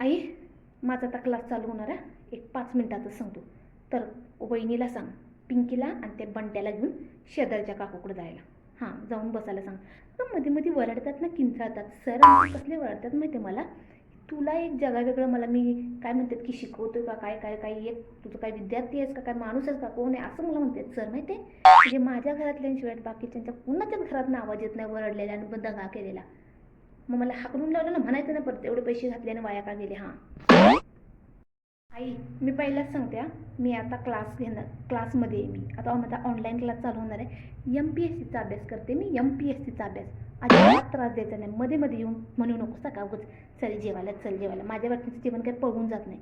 आई माझा आता क्लास चालू होणार आहे. एक पाच मिनिटातच सांगतो. तर वहिनीला सांग पिंकीला आणि त्या बंट्याला घेऊन शेजारच्या काकूकडे जायला. हां जाऊन बसायला सांग. तर मध्ये मध्ये वरडतात ना किंचाळतात. सर कसले वरडतात माहिती मला? तुला एक जगावेगळं मला मी काय म्हणतात की शिकवतोय का? काय काय काय? एक तुझं काय विद्यार्थी आहेस का? काय माणूस आहेस का? कोण आहे? असं मला म्हणतात सर माहिती आहे म्हणजे माझ्या घरातल्यांशिवाय बाकीच्यांच्या कुणाच्याच घरातनं आवाज येत नाही वरडलेला आणि दगा केलेला. मग मला हाकडून लावलं ना म्हणायचं ना परत एवढे पैसे घातले आणि वाया का गेले हां. आई मी पहिलाच सांगते मी आता क्लास घेणार क्लासमध्ये आहे मी. आता माझा ऑनलाईन क्लास चालू होणार आहे. एम पी एस सीचा अभ्यास करते मी एम पी एस सीचा अभ्यास. अजिबात त्रास द्यायचा नाही. मध्ये मध्ये येऊन म्हणू नको सका उगच चल जेवायला चल जेवायला. माझ्या बाबतीचं जेवण काही पळून जात नाही.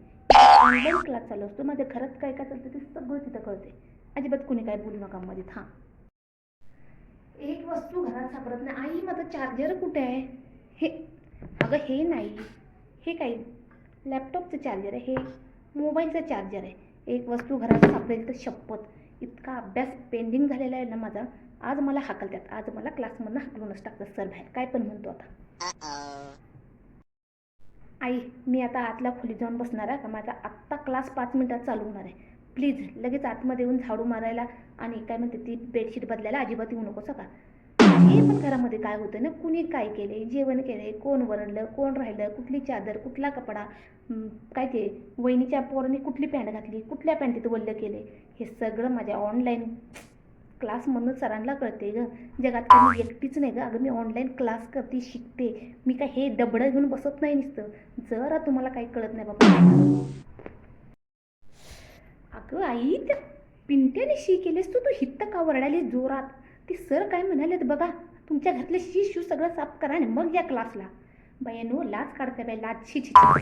ऑनलाईन क्लास चालू असतो. माझ्या घरात काय काय चालतं ते सगळं तिथं कळते अजिबात कुणी काय बोलू नका मध्ये हां. एक वस्तू घरात सापडत नाही. आई माझा चार्जर कुठे आहे? हे अगं हे नाही. हे काय लॅपटॉपचं चार्जर आहे हे मोबाईलचं चार्जर आहे. एक वस्तू घरात सापडेल तर शपथ. इतका अभ्यास पेंडिंग झालेला आहे ना माझा. आज मला हाकलतात. आज मला क्लासमधनं हाकलूनच टाकतात सर बाहेर. काय पण म्हणतो आता. आई मी आता आतल्या खोलीत जाऊन बसणार आहे का? माझा आत्ता क्लास पाच मिनिटात चालू होणार आहे. प्लीज लगेच आतमध्ये येऊन झाडू मारायला आणि काय म्हणते ती बेडशीट बदलायला अजिबात येऊ नकोस का? हे पण घरामध्ये काय होतं ना कुणी काय केले जेवण केले कोण वरडलं कोण राहिलं कुठली चादर कुठला कपडा काय ते वहिनीच्या पोरांनी कुठली पॅन्ट घातली कुठल्या पॅन्टीत वल्ल केले हे सगळं माझ्या ऑनलाईन क्लासमधून सरांना कळते ग. जगात काही मी एकटीच नाही ग. अगं मी ऑनलाईन क्लास करते शिकते. मी काय हे डबडं घेऊन बसत नाही नुसतं. जरा तुम्हाला काही कळत नाही बाबा. अगं आई त्या पिंट्याने शी केलेस तू तू हित्त का वरडाली जोरात? ती सर काय म्हणालेत बघा तुमच्या घरातले शिशू शू सगळं साफ करा आणि मग या क्लासला बायानो लाच काढते बाई लाच शी छी छी.